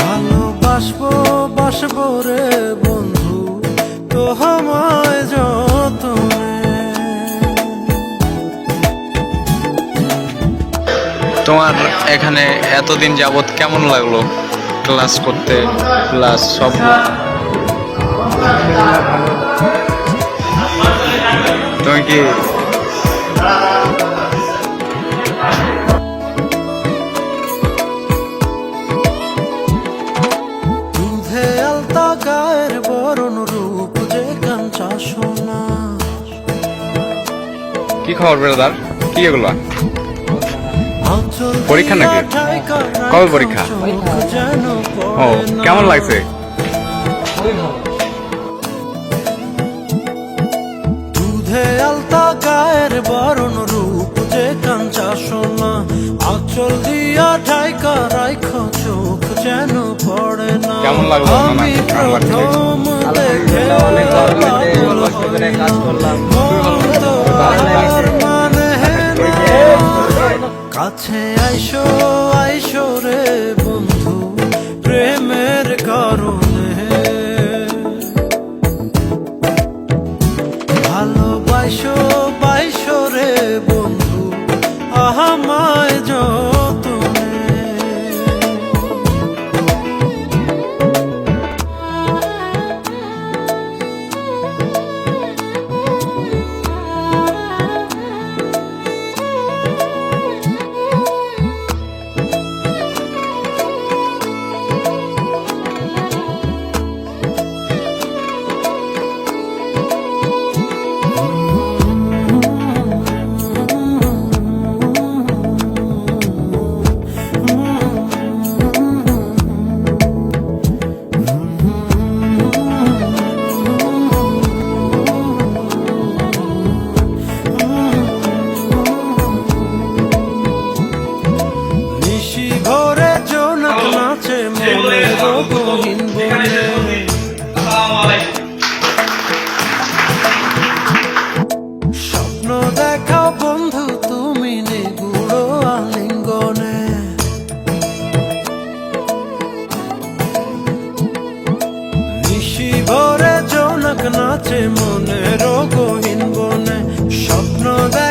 ভালোবাসবো, বাসবো রে বন্ধু তোমার এখানে এতদিন যাবৎ কেমন লাগল? ক্লাস করতে, ক্লাস সব? তুমি কি কি খবর ব্রাদার কি এগুলো পরীক্ষা দিয়া নাকি? কবে পরীক্ষা? চোখ যেন ও পড়ে কেমন লাগছে দুধে আলতা গায়ের বরণ রূপ যে কাঞ্চা সোনা আঁচল দিয়া ঠাইকা রাইখ চোখ যেন পড়ে না কেমন লাগল? আমি? প্রথম দেখে অনেক কাজ করলাম। কাছে আইসো আইসো রে বন্ধু প্রেমের কারণে। ভালোবাসো বাইসো রে বন্ধু আমায় নিশি ঘরে জোনাক নাচে মনে রোগহীন বনে। স্বপ্ন দেখাও বন্ধু, তুমি নিগুড়ো আলিঙ্গনে। নিশি ভরে জোনাক নাচে মনে রোগহীন বনে। স্বপ্ন দেখ